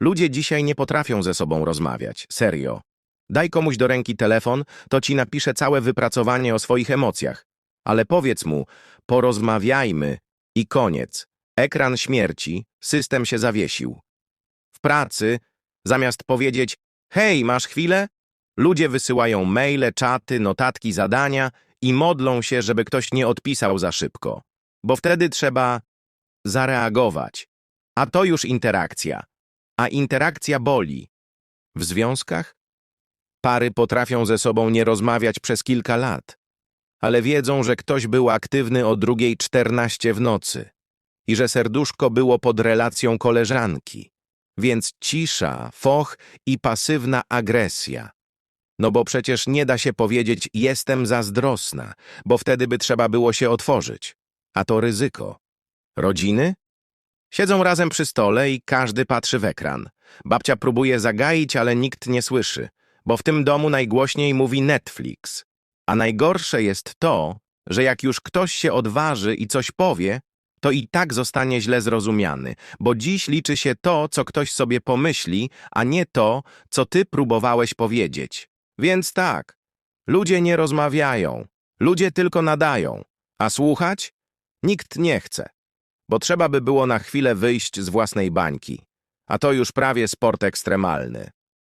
Ludzie dzisiaj nie potrafią ze sobą rozmawiać. Serio. Daj komuś do ręki telefon, to ci napisze całe wypracowanie o swoich emocjach. Ale powiedz mu, porozmawiajmy i koniec. Ekran śmierci, system się zawiesił. W pracy, zamiast powiedzieć, hej, masz chwilę? Ludzie wysyłają maile, czaty, notatki, zadania i modlą się, żeby ktoś nie odpisał za szybko. Bo wtedy trzeba zareagować. A to już interakcja. A interakcja boli. W związkach? Pary potrafią ze sobą nie rozmawiać przez kilka lat, ale wiedzą, że ktoś był aktywny o drugiej czternaście w nocy i że serduszko było pod relacją koleżanki. Więc cisza, foch i pasywna agresja. No bo przecież nie da się powiedzieć jestem zazdrosna, bo wtedy by trzeba było się otworzyć. A to ryzyko. Rodziny? Siedzą razem przy stole i każdy patrzy w ekran. Babcia próbuje zagaić, ale nikt nie słyszy, bo w tym domu najgłośniej mówi Netflix. A najgorsze jest to, że jak już ktoś się odważy i coś powie, to i tak zostanie źle zrozumiany, bo dziś liczy się to, co ktoś sobie pomyśli, a nie to, co ty próbowałeś powiedzieć. Więc tak, ludzie nie rozmawiają, ludzie tylko nadają, a słuchać? Nikt nie chce, bo trzeba by było na chwilę wyjść z własnej bańki, a to już prawie sport ekstremalny.